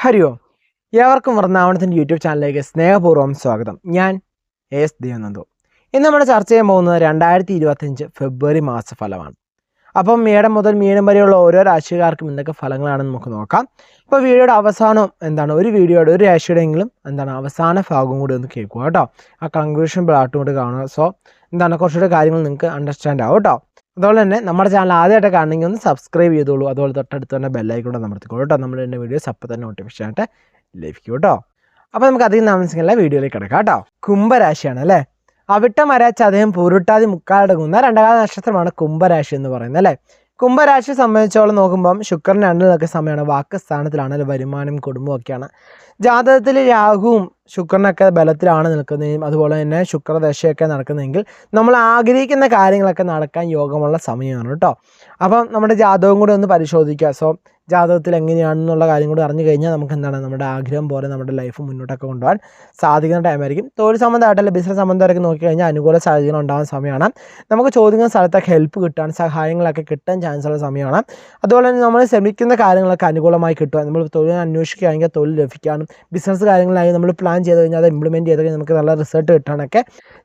ഹരി ഓം ഏവർക്കും വൃന്ദാവനത്തിന്റെ യൂട്യൂബ് ചാനലിലേക്ക് സ്നേഹപൂർവം സ്വാഗതം. ഞാൻ എസ് ദേവനന്ദു ഇന്ന് നമ്മൾ ചർച്ച ചെയ്യാൻ പോകുന്നത് രണ്ടായിരത്തി ഇരുപത്തഞ്ച് ഫെബ്രുവരി മാസ ഫലമാണ് അപ്പം മേടം മുതൽ മീനം വരെയുള്ള ഓരോ രാശിക്കാർക്കും എന്തൊക്കെ ഫലങ്ങളാണെന്ന് നമുക്ക് നോക്കാം. ഇപ്പോൾ വീഡിയോയുടെ അവസാനം എന്താണ്? ഒരു വീഡിയോയുടെ ഒരു രാശിയുടെയെങ്കിലും എന്താണ് അവസാന ഭാഗം കൂടി ഒന്ന് കേൾക്കുക കേട്ടോ. ആ കൺക്ലൂഷൻ പ്ലാട്ടും കൂടി കാണുക. സോ എന്താണ്? കുറച്ചുകൂടി കാര്യങ്ങൾ നിങ്ങൾക്ക് അണ്ടർസ്റ്റാൻഡ് ആവും കേട്ടോ. അതുപോലെ തന്നെ നമ്മുടെ ചാനൽ ആദ്യമായിട്ട് കാണണമെങ്കിൽ ഒന്ന് സബ്സ്ക്രൈബ് ചെയ്തോളൂ. അതുപോലെ തൊട്ടടുത്ത് തന്നെ ബെല്ലൈക്കൂടെ അമർത്തിക്കോളൂ കേട്ടോ. നമ്മൾ എന്റെ വീഡിയോസ് അപ്പോൾ തന്നെ നോട്ടിഫിക്കേഷൻ ആയിട്ട് ലഭിക്കും കേട്ടോ. അപ്പോൾ നമുക്ക് അധികം താമസിക്കുന്നില്ല വീഡിയോയിലേക്ക് കിടക്കാം കേട്ടോ. കുംഭരാശിയാണ് അല്ലേ? അവിട്ട മരാച്ച അദ്ദേഹം പൂരുട്ടാതി മുക്കാലടങ്ങുന്ന രണ്ടാകാല നക്ഷത്രമാണ് കുംഭരാശി എന്ന് പറയുന്നത് അല്ലേ? കുംഭരാശിയെ സംബന്ധിച്ചോളം നോക്കുമ്പം ശുക്രൻ രണ്ടിൽ നിൽക്കുന്ന സമയമാണ്. വാക്ക് സ്ഥാനത്തിലാണ് വരുമാനം കുടുംബമൊക്കെയാണ്. ജാതകത്തിൽ രാഹുവും ശുക്രനൊക്കെ ബലത്തിലാണ് നിൽക്കുന്നതും അതുപോലെ തന്നെ ശുക്രദശയൊക്കെ നടക്കുന്നതെങ്കിൽ നമ്മൾ ആഗ്രഹിക്കുന്ന കാര്യങ്ങളൊക്കെ നടക്കാൻ യോഗമുള്ള സമയമാണ് കേട്ടോ. അപ്പം നമ്മുടെ ജാതകം കൂടി ഒന്ന് പരിശോധിക്കുക. സോ ജാതകത്തിൽ എങ്ങനെയാണെന്നുള്ള കാര്യം കൂടി അറിഞ്ഞു കഴിഞ്ഞാൽ നമുക്ക് എന്താണ് നമ്മുടെ ആഗ്രഹം പോലെ നമ്മുടെ ലൈഫ് മുന്നോട്ടൊക്കെ കൊണ്ടുപോകാൻ സാധിക്കുന്ന ടൈമായിരിക്കും തൊഴിൽ സംബന്ധമായിട്ടല്ല ബിസിനസ് സംബന്ധമായിട്ടൊക്കെ നോക്കിക്കഴിഞ്ഞാൽ അനുകൂല സാഹചര്യങ്ങൾ ഉണ്ടാകുന്ന സമയമാണ്. നമുക്ക് ചോദിക്കുന്ന സ്ഥലത്തൊക്കെ ഹെൽപ്പ് കിട്ടാൻ സഹായങ്ങളൊക്കെ കിട്ടാൻ ചാൻസ് ഉള്ള സമയമാണ്. അതുപോലെ തന്നെ നമ്മൾ ശ്രമിക്കുന്ന കാര്യങ്ങളൊക്കെ അനുകൂലമായി കിട്ടുക. നമ്മൾ തൊഴിൽ അന്വേഷിക്കുകയാണെങ്കിൽ തൊഴിൽ ലഭിക്കാനും ബിസിനസ് കാര്യങ്ങളായി നമ്മൾ പ്ലാൻ ചെയ്ത് കഴിഞ്ഞാൽ അത് ഇംപ്ലിമെന്റ് ചെയ്ത് കഴിഞ്ഞാൽ നമുക്ക് നല്ല റിസൾട്ട് കിട്ടാനൊക്കെ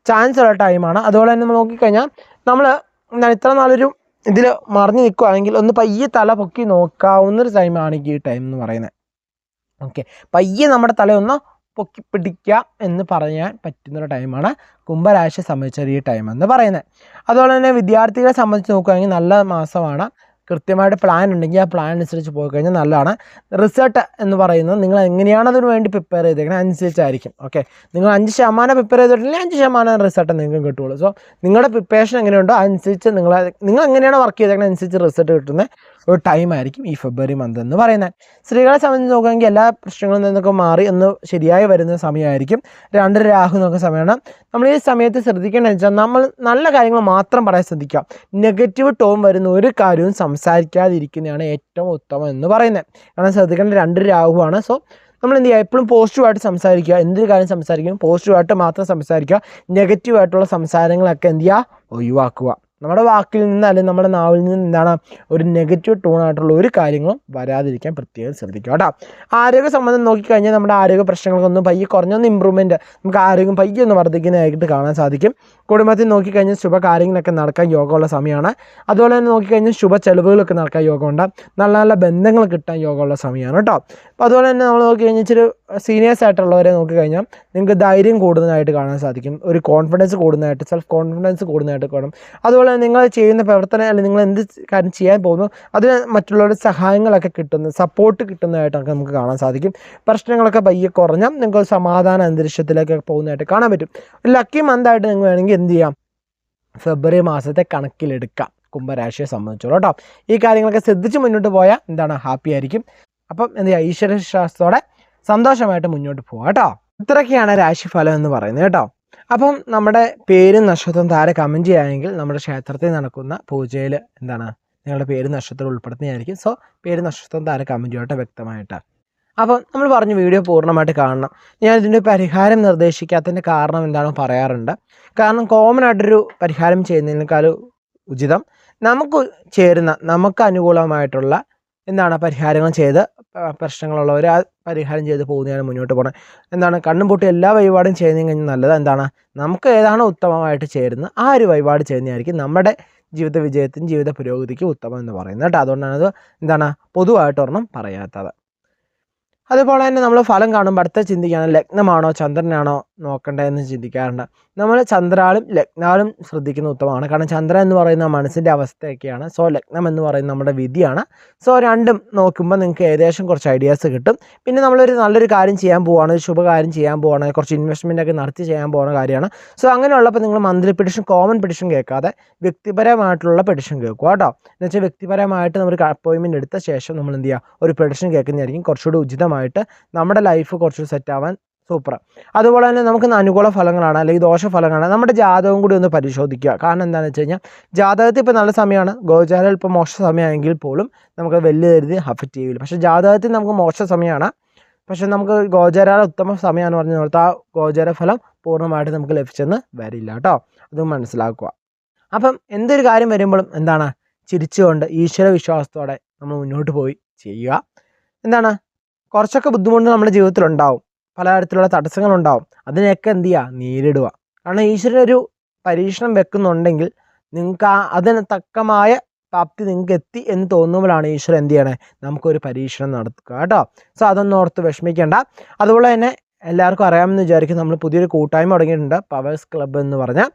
ചാൻസ് ഉള്ള ടൈമാണ് അതുപോലെ തന്നെ നോക്കിക്കഴിഞ്ഞാൽ നമ്മൾ എന്താണ് ഇത്ര നാളൊരു ഇതിൽ മറിഞ്ഞ് നിൽക്കുകയാണെങ്കിൽ ഒന്ന് പയ്യെ തല പൊക്കി നോക്കാവുന്നൊരു ടൈമാണ് ഈ ടൈം എന്ന് പറയുന്നത്. ഓക്കെ പയ്യെ നമ്മുടെ തലയൊന്ന് പൊക്കി പിടിക്കുക എന്ന് പറയാൻ പറ്റുന്നൊരു ടൈമാണ് കുംഭരാശിയെ സംബന്ധിച്ച ഈ ടൈം എന്ന് പറയുന്നത്. അതുപോലെ തന്നെ വിദ്യാർത്ഥികളെ സംബന്ധിച്ച് നോക്കുകയാണെങ്കിൽ നല്ല മാസമാണ്. കൃത്യമായിട്ട് പ്ലാൻ ഉണ്ടെങ്കിൽ ആ പ്ലാൻ അനുസരിച്ച് പോയി കഴിഞ്ഞാൽ നല്ലതാണ്. റിസൾട്ട് എന്ന് പറയുന്നത് നിങ്ങൾ എങ്ങനെയാണ് അതിന് വേണ്ടി പ്രിപ്പയർ ചെയ്തേക്കുന്നത് അനുസരിച്ചായിരിക്കും. ഓക്കെ നിങ്ങൾ അഞ്ച് ശതമാനം പ്രിപ്പയർ ചെയ്തിട്ടില്ലെങ്കിൽ അഞ്ച് ശതമാനം റിസൾട്ട് നിങ്ങൾക്ക് കിട്ടുള്ളൂ. സോ നിങ്ങളുടെ പ്രിപ്പറേഷൻ എങ്ങനെയുണ്ടോ അതനുസരിച്ച് നിങ്ങൾ നിങ്ങൾ എങ്ങനെയാണ് വർക്ക് ചെയ്തേക്കുന്നത് അനുസരിച്ച് റിസൾട്ട് കിട്ടുന്ന ഒരു ടൈം ആയിരിക്കും ഈ ഫെബ്രുവരി മന്ത് എന്ന് പറയുന്നത്. സ്ത്രീകളെ സംബന്ധിച്ച് നോക്കുകയാണെങ്കിൽ എല്ലാ പ്രശ്നങ്ങളിൽ നിന്നൊക്കെ മാറി ഒന്ന് ശരിയായി വരുന്ന സമയമായിരിക്കും. രണ്ട് രാഹു നോക്കുന്ന സമയമാണ്. നമ്മൾ ഈ സമയത്ത് ശ്രദ്ധിക്കേണ്ടത് വെച്ചാൽ നമ്മൾ നല്ല കാര്യങ്ങൾ മാത്രം പറയാൻ ശ്രദ്ധിക്കുക. നെഗറ്റീവ് ടോം വരുന്ന ഒരു കാര്യവും സംസാരിക്കാതിരിക്കുന്നതാണ് ഏറ്റവും ഉത്തമം എന്ന് പറയുന്നത്. കാരണം ശ്രദ്ധിക്കേണ്ട രണ്ട് രാഹുവാണ്. സോ നമ്മൾ എന്ത് ചെയ്യുക? എപ്പോഴും പോസിറ്റീവായിട്ട് സംസാരിക്കുക. എന്തൊരു കാര്യം സംസാരിക്കും? പോസിറ്റീവായിട്ട് മാത്രം സംസാരിക്കുക. നെഗറ്റീവായിട്ടുള്ള സംസാരങ്ങളൊക്കെ എന്ത് ചെയ്യുക? ഒഴിവാക്കുക. നമ്മുടെ വാക്കിൽ നിന്ന് അല്ലെങ്കിൽ നമ്മുടെ നാവിൽ നിന്ന് എന്താണ് ഒരു നെഗറ്റീവ് ടൂണായിട്ടുള്ള ഒരു കാര്യങ്ങളും വരാതിരിക്കാൻ പ്രത്യേകം ശ്രദ്ധിക്കുക കേട്ടോ. ആരോഗ്യ സംബന്ധം നോക്കിക്കഴിഞ്ഞാൽ നമ്മുടെ ആരോഗ്യ പ്രശ്നങ്ങൾക്കൊന്നും പയ്യെ കുറഞ്ഞൊന്ന് ഇമ്പ്രൂവ്മെന്റ് നമുക്ക് ആരോഗ്യം പയ്യെ ഒന്ന് വർദ്ധിക്കുന്നതായിട്ട് കാണാൻ സാധിക്കും. കുടുംബത്തിൽ നോക്കിക്കഴിഞ്ഞാൽ ശുഭ കാര്യങ്ങളൊക്കെ നടക്കാൻ യോഗമുള്ള സമയമാണ്. അതുപോലെ തന്നെ നോക്കിക്കഴിഞ്ഞാൽ ശുഭ ചെലവുകളൊക്കെ നടക്കാൻ യോഗമുണ്ട്. നല്ല നല്ല ബന്ധങ്ങൾ കിട്ടാൻ യോഗമുള്ള സമയമാണ് കേട്ടോ. അപ്പോൾ അതുപോലെ തന്നെ നമ്മൾ നോക്കിക്കഴിഞ്ഞാൽ ഇച്ചിരി സീനിയേഴ്സ് ആയിട്ടുള്ളവരെ നോക്കിക്കഴിഞ്ഞാൽ നിങ്ങൾക്ക് ധൈര്യം കൂടുതലായിട്ട് കാണാൻ സാധിക്കും. ഒരു കോൺഫിഡൻസ് കൂടുന്നതായിട്ട് സെൽഫ് കോൺഫിഡൻസ് കൂടുന്നതായിട്ട് കാണും. അതുപോലെ നിങ്ങൾ ചെയ്യുന്ന പ്രവർത്തനം അല്ലെങ്കിൽ നിങ്ങൾ എന്ത് കാര്യം ചെയ്യാൻ പോകുന്നു അതിന് മറ്റുള്ളവരുടെ സഹായങ്ങളൊക്കെ കിട്ടുന്നു സപ്പോർട്ട് കിട്ടുന്നതായിട്ടൊക്കെ നമുക്ക് കാണാൻ സാധിക്കും. പ്രശ്നങ്ങളൊക്കെ പയ്യെ കുറഞ്ഞാൽ നിങ്ങൾക്ക് സമാധാന അന്തരീക്ഷത്തിലേക്ക് പോകുന്നതായിട്ട് കാണാൻ പറ്റും. ലക്കി മന്തായിട്ട് നിങ്ങൾ വേണമെങ്കിൽ എന്ത് ചെയ്യാം? ഫെബ്രുവരി മാസത്തെ കണക്കിലെടുക്കാം കുംഭരാശിയെ സംബന്ധിച്ചോളൂ കേട്ടോ ഈ കാര്യങ്ങളൊക്കെ ശ്രദ്ധിച്ച് മുന്നോട്ട് പോയാൽ എന്താണ്? ഹാപ്പി ആയിരിക്കും. അപ്പം എന്ത് ചെയ്യുക ഈശ്വരവിശ്വാസത്തോടെ സന്തോഷമായിട്ട് മുന്നോട്ട് പോകാം കേട്ടോ ഇത്രയൊക്കെയാണ് രാശിഫലം എന്ന് പറയുന്നത് കേട്ടോ. അപ്പം നമ്മുടെ പേരും നക്ഷത്രവും താരെ കമന്റ് ചെയ്യുകയാണെങ്കിൽ നമ്മുടെ ക്ഷേത്രത്തിൽ നടക്കുന്ന പൂജയിൽ എന്താണ്? നിങ്ങളുടെ പേര് നക്ഷത്രം ഉൾപ്പെടുത്തുന്നതായിരിക്കും. സോ പേര് നക്ഷത്രം താരെ കമന്റ് ചെയ്യട്ടെ വ്യക്തമായിട്ട്. അപ്പം നമ്മൾ പറഞ്ഞു വീഡിയോ പൂർണമായിട്ട് കാണണം. ഞാൻ ഇതിന്റെ പരിഹാരം നിർദ്ദേശിക്കാത്തതിന്റെ കാരണം എന്താണോ പറയാറുണ്ട്. കാരണം കോമൺ ആയിട്ടൊരു പരിഹാരം ചെയ്യുന്നതിനേക്കാൾ ഉചിതം നമുക്ക് ചേരുന്ന നമുക്ക് അനുകൂലമായിട്ടുള്ള എന്താണ് പരിഹാരങ്ങൾ ചെയ്ത് പ്രശ്നങ്ങളുള്ളവർ ആ പരിഹാരം ചെയ്ത് പോകുന്നതാണ് മുന്നോട്ട് പോകണം എന്താണ് കണ്ണും പൊട്ടി എല്ലാ വഴിപാടും ചെയ്യുന്നതിന് കഴിഞ്ഞാൽ നല്ലത് എന്താണ്? നമുക്ക് ഏതാണ് ഉത്തമമായിട്ട് ചേരുന്നത്? ആ ഒരു വഴിപാട് ചെയ്യുന്നതായിരിക്കും നമ്മുടെ ജീവിത വിജയത്തിനും ജീവിത പുരോഗതിക്കും ഉത്തമം എന്ന് പറയുന്നത് കേട്ടോ. അതുകൊണ്ടാണ് അത് എന്താണ് പൊതുവായിട്ട് ഒരെണ്ണം പറയാത്തത്. അതുപോലെ തന്നെ നമ്മൾ ഫലം കാണുമ്പോൾ അടുത്ത ചിന്തിക്കുകയാണ് ലഗ്നമാണോ ചന്ദ്രനാണോ നോക്കേണ്ടതെന്ന് ചിന്തിക്കാറുണ്ട്. നമ്മൾ ചന്ദ്രാളും ലഗ്നാളും ശ്രദ്ധിക്കുന്ന ഉത്തമമാണ്. കാരണം ചന്ദ്രൻ എന്ന് പറയുന്ന മനസ്സിന്റെ അവസ്ഥയൊക്കെയാണ്. സോ ലഗ്നം എന്ന് പറയുന്ന നമ്മുടെ വിധിയാണ്. സോ രണ്ടും നോക്കുമ്പോൾ നിങ്ങൾക്ക് ഏകദേശം കുറച്ച് ഐഡിയാസ് കിട്ടും. പിന്നെ നമ്മളൊരു നല്ലൊരു കാര്യം ചെയ്യാൻ പോവുകയാണ് ഒരു ശുഭകാര്യം ചെയ്യാൻ പോവുകയാണ് കുറച്ച് ഇൻവെസ്റ്റ്മെന്റ് ഒക്കെ നടത്തി ചെയ്യാൻ പോകുന്ന കാര്യമാണ്. സോ അങ്ങനെയുള്ളപ്പോൾ നിങ്ങൾ മന്ത്ലി പെഡിഷൻ കോമൺ പെഡിഷൻ കേൾക്കാതെ വ്യക്തിപരമായിട്ടുള്ള പെഡിഷൻ കേൾക്കുക കേട്ടോ. എന്ന് വെച്ചാൽ വ്യക്തിപരമായിട്ട് നമ്മൾ അപ്പോയിൻമെന്റ് എടുത്ത ശേഷം നമ്മൾ എന്ത് ചെയ്യുക? ഒരു പെഡിഷൻ കേൾക്കുന്നതായിരിക്കും കുറച്ചുകൂടി ഉചിതമായിട്ട് നമ്മുടെ ലൈഫ് കുറച്ചുകൂടി സെറ്റ് ആവാൻ സൂപ്പർ. അതുപോലെ തന്നെ നമുക്ക് അനുകൂല ഫലങ്ങളാണ് അല്ലെങ്കിൽ ദോഷ ഫലങ്ങളാണ് നമ്മുടെ ജാതകം കൂടി ഒന്ന് പരിശോധിക്കുക. കാരണം എന്താണെന്ന് വെച്ച് കഴിഞ്ഞാൽ ജാതകത്തിൽ ഇപ്പോൾ നല്ല സമയമാണ്. ഗോചാരം ഇപ്പോൾ മോശ സമയമാണെങ്കിൽ പോലും നമുക്ക് വലിയ രീതിയിൽ അഫക്റ്റ് ചെയ്യില്ല. പക്ഷേ ജാതകത്തിൽ നമുക്ക് മോശ സമയമാണ്. പക്ഷേ നമുക്ക് ഗോചര ഉത്തമ സമയമാണെന്ന് പറഞ്ഞ ഓർത്ത് ആ ഗോചര ഫലം പൂർണമായിട്ട് നമുക്ക് ലഭിച്ചെന്ന് വരില്ല കേട്ടോ. അത് മനസ്സിലാക്കുക. അപ്പം എന്തൊരു കാര്യം വരുമ്പോഴും എന്താണ്? ചിരിച്ചുകൊണ്ട് ഈശ്വര വിശ്വാസത്തോടെ നമ്മൾ മുന്നോട്ട് പോയി ചെയ്യുക. എന്താണ്? കുറച്ചൊക്കെ ബുദ്ധിമുട്ട് നമ്മുടെ ജീവിതത്തിൽ ഉണ്ടാവും പലതരത്തിലുള്ള തടസ്സങ്ങളുണ്ടാവും. അതിനെയൊക്കെ എന്ത് ചെയ്യുക? നേരിടുക. കാരണം ഈശ്വരൻ ഒരു പരീക്ഷണം വെക്കുന്നുണ്ടെങ്കിൽ നിങ്ങൾക്ക് ആ അതിന് തക്കമായ പ്രാപ്തി നിങ്ങൾക്ക് എത്തി എന്ന് തോന്നുമ്പോഴാണ് ഈശ്വരൻ എന്ത് ചെയ്യണേ? നമുക്കൊരു പരീക്ഷണം നടത്തുക കേട്ടോ. സോ അതൊന്നും ഓർത്ത് വിഷമിക്കേണ്ട. അതുപോലെ തന്നെ എല്ലാവർക്കും അറിയാമെന്ന് വിചാരിക്കും നമ്മൾ പുതിയൊരു കൂട്ടായ്മ തുടങ്ങിയിട്ടുണ്ട്. പവേഴ്സ് ക്ലബ്ബ് എന്ന് പറഞ്ഞാൽ.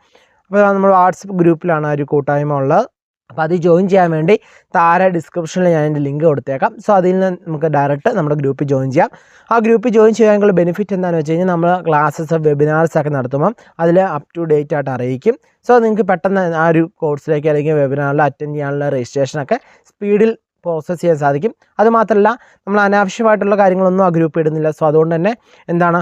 അപ്പോൾ നമ്മൾ വാട്സപ്പ് ഗ്രൂപ്പിലാണ് ആ ഒരു കൂട്ടായ്മ ഉള്ളത്. അപ്പോൾ അത് ജോയിൻ ചെയ്യാൻ വേണ്ടി താഴെ ഡിസ്ക്രിപ്ഷനിൽ ഞാൻ എന്റെ ലിങ്ക് കൊടുത്തേക്കാം. സോ അതിൽ നിന്ന് നമുക്ക് ഡയറക്റ്റ് നമ്മുടെ ഗ്രൂപ്പിൽ ജോയിൻ ചെയ്യാം. ആ ഗ്രൂപ്പിൽ ജോയിൻ ചെയ്യാനുള്ള ബെനിഫിറ്റ് എന്താണെന്ന് വെച്ച് കഴിഞ്ഞാൽ നമ്മൾ ക്ലാസ്സസ് വെബിനാർസ് ഒക്കെ നടത്തുമ്പം അതിൽ അപ് ടു ഡേറ്റ് ആയിട്ട് അറിയിക്കും. സോ നിങ്ങൾക്ക് പെട്ടെന്ന് ആ ഒരു കോഴ്സിലേക്ക് അല്ലെങ്കിൽ വെബിനാറിൽ അറ്റൻഡ് ചെയ്യാനുള്ള രജിസ്ട്രേഷനൊക്കെ സ്പീഡിൽ പ്രോസസ്സ് ചെയ്യാൻ സാധിക്കും. അതുമാത്രമല്ല നമ്മൾ അനാവശ്യമായിട്ടുള്ള കാര്യങ്ങളൊന്നും ആ ഗ്രൂപ്പ് ഇടുന്നില്ല. സോ അതുകൊണ്ട് തന്നെ എന്താണ്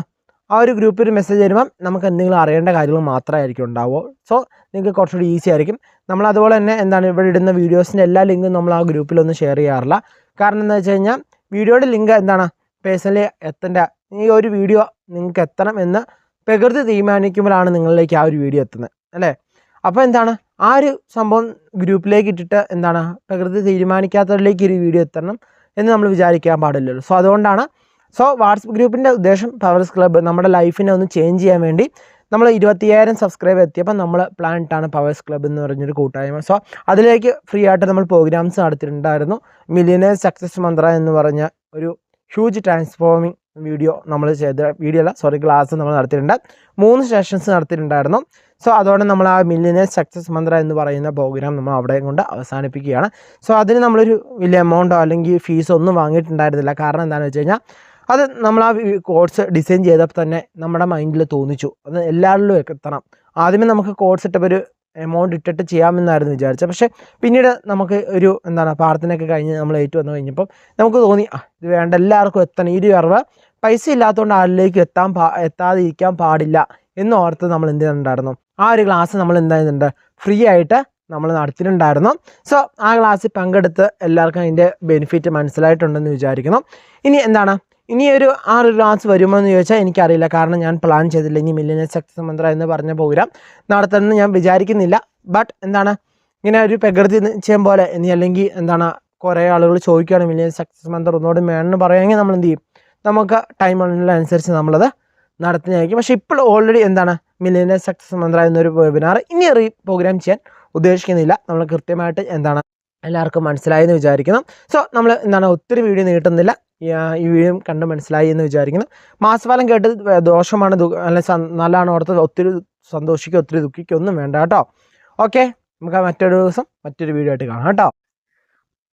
ആ ഒരു ഗ്രൂപ്പിൽ മെസ്സേജ് വരുമ്പം നമുക്ക് എന്തെങ്കിലും അറിയേണ്ട കാര്യങ്ങൾ മാത്രമായിരിക്കും ഉണ്ടാവുക. സോ നിങ്ങൾക്ക് കുറച്ചുകൂടി ഈസി ആയിരിക്കും. നമ്മൾ അതുപോലെ തന്നെ എന്താണ് ഇവിടെ ഇടുന്ന വീഡിയോസിന്റെ എല്ലാ ലിങ്കും നമ്മൾ ആ ഗ്രൂപ്പിലൊന്നും ഷെയർ ചെയ്യാറില്ല. കാരണം എന്താ വെച്ച് കഴിഞ്ഞാൽ വീഡിയോയുടെ ലിങ്ക് എന്താണ്? പേഴ്സണലി എത്തേണ്ട ഈ ഒരു വീഡിയോ നിങ്ങൾക്ക് എത്തണം എന്ന് പ്രകൃതി തീരുമാനിക്കുമ്പോഴാണ് നിങ്ങളിലേക്ക് ആ ഒരു വീഡിയോ എത്തുന്നത്. അല്ലേ? അപ്പോൾ എന്താണ്? ആ ഒരു സംഭവം ഗ്രൂപ്പിലേക്ക് ഇട്ടിട്ട് എന്താണ്? പ്രകൃതി തീരുമാനിക്കാത്തവരിലേക്ക് ഒരു വീഡിയോ എത്തണം എന്ന് നമ്മൾ വിചാരിക്കാൻ പാടില്ലല്ലോ. സോ അതുകൊണ്ടാണ് സോ വാട്സപ്പ് ഗ്രൂപ്പിന്റെ ഉദ്ദേശം പവേഴ്സ് ക്ലബ്ബ് നമ്മുടെ ലൈഫിനെ ഒന്ന് ചേഞ്ച് ചെയ്യാൻ വേണ്ടി നമ്മൾ ഇരുപത്തിയായിരം സബ്സ്ക്രൈബ് എത്തിയപ്പോൾ നമ്മൾ ഇട്ടാണ് പവേഴ്സ് ക്ലബ്ബ് എന്ന് പറഞ്ഞൊരു കൂട്ടായ്മ. സോ അതിലേക്ക് ഫ്രീ ആയിട്ട് നമ്മൾ പ്രോഗ്രാംസ് നടത്തിയിട്ടുണ്ടായിരുന്നു. മില്ലിയനേഴ്സ് സക്സസ് മന്ത്ര എന്ന് പറഞ്ഞ ഒരു ഹ്യൂജ് ട്രാൻസ്ഫോമിങ് വീഡിയോ നമ്മൾ ചെയ്ത വീഡിയോ അല്ല സോറി ക്ലാസ് നമ്മൾ നടത്തിയിട്ടുണ്ട്. മൂന്ന് സെഷൻസ് നടത്തിയിട്ടുണ്ടായിരുന്നു. സോ അതോടെ നമ്മൾ ആ മില്ലിയനേഴ്സ് സക്സസ് മന്ത്ര എന്ന് പറയുന്ന പ്രോഗ്രാം നമ്മൾ അവിടെ കൊണ്ട് അവസാനിപ്പിക്കുകയാണ്. സോ അതിന് നമ്മളൊരു വലിയ എമൗണ്ടോ അല്ലെങ്കിൽ ഫീസോ ഒന്നും വാങ്ങിയിട്ടുണ്ടായിരുന്നില്ല. കാരണം എന്താണെന്ന് വെച്ച് അത് നമ്മൾ ആ കോഴ്സ് ഡിസൈൻ ചെയ്തപ്പോൾ തന്നെ നമ്മുടെ മൈൻഡിൽ തോന്നിച്ചു. അത് എല്ലാവരിലും എത്തണം. ആദ്യമേ നമുക്ക് കോഴ്സ് ഇട്ടപ്പോൾ ഒരു എമൗണ്ട് ഇട്ടിട്ട് ചെയ്യാമെന്നായിരുന്നു വിചാരിച്ചത്. പക്ഷേ പിന്നീട് നമുക്ക് ഒരു എന്താണ് പ്രാർത്ഥനയൊക്കെ കഴിഞ്ഞ് നമ്മൾ ഏറ്റു വന്നു കഴിഞ്ഞപ്പം നമുക്ക് തോന്നി ആ ഇത് വേണ്ട എല്ലാവർക്കും എത്തണം. ഈ ഒരു അറിവ് പൈസ ഇല്ലാത്തതുകൊണ്ട് ആരിലേക്ക് എത്താൻ പാ എത്താതെ ഇരിക്കാൻ പാടില്ല. എന്ന് ഓർത്ത് നമ്മൾ എന്ത് ചെയ്യുന്നുണ്ടായിരുന്നു ആ ഒരു ക്ലാസ് നമ്മൾ എന്ത് ചെയ്യുന്നുണ്ട് ഫ്രീ ആയിട്ട് നമ്മൾ നടത്തിയിട്ടുണ്ടായിരുന്നു. സോ ആ ക്ലാസ്സിൽ പങ്കെടുത്ത് എല്ലാവർക്കും അതിന്റെ ബെനിഫിറ്റ് മനസ്സിലായിട്ടുണ്ടെന്ന് വിചാരിക്കുന്നു. ഇനി എന്താണ്? ഇനി ഒരു ആ ഒരു ക്ലാസ് വരുമോ എന്ന് ചോദിച്ചാൽ എനിക്കറിയില്ല. കാരണം ഞാൻ പ്ലാൻ ചെയ്തില്ല. ഇനി മില്ലിനെ സക്സസ് മന്ത്ര എന്ന് പറഞ്ഞ പ്രോഗ്രാം നടത്തണമെന്ന് ഞാൻ വിചാരിക്കുന്നില്ല. ബട്ട് എന്താണ്? ഇങ്ങനെ ഒരു പ്രകൃതി നിശ്ചയം പോലെ ഇനി അല്ലെങ്കിൽ എന്താണ് കുറേ ആളുകൾ ചോദിക്കുകയാണ് മില്ലിയൻ സക്സസ് മന്ത്ര ഒന്നുകൂടി വേണമെന്ന് പറയുമെങ്കിൽ നമ്മൾ എന്ത് ചെയ്യും? നമുക്ക് ടൈം അനുസരിച്ച് നമ്മളത് നടത്തുന്നതായിരിക്കും. പക്ഷേ ഇപ്പോൾ ഓൾറെഡി എന്താണ്? മില്ലിയൻ സക്സസ് മന്ത്ര എന്നൊരു വെബിനാർ ഇനി പ്രോഗ്രാം ചെയ്യാൻ ഉദ്ദേശിക്കുന്നില്ല. നമ്മൾ കൃത്യമായിട്ട് എന്താണ് എല്ലാവർക്കും മനസ്സിലായി എന്ന് വിചാരിക്കുന്നു. സോ നമ്മൾ എന്താണ് ഒത്തിരി വീഡിയോ നീട്ടുന്നില്ല. ഈ, വീഡിയോ കണ്ട് മനസ്സിലായി എന്ന് വിചാരിക്കുന്നു. മാസഫലം കേട്ട് ദോഷമാണ് അല്ല നല്ലതാണ് ഓർത്ത് ഒത്തിരി സന്തോഷിക്കുക ഒത്തിരി ദുഃഖിക്കുക ഒന്നും വേണ്ട കേട്ടോ. ഓക്കെ നമുക്ക് മറ്റൊരു ദിവസം മറ്റൊരു വീഡിയോ ആയിട്ട് കാണാം കേട്ടോ.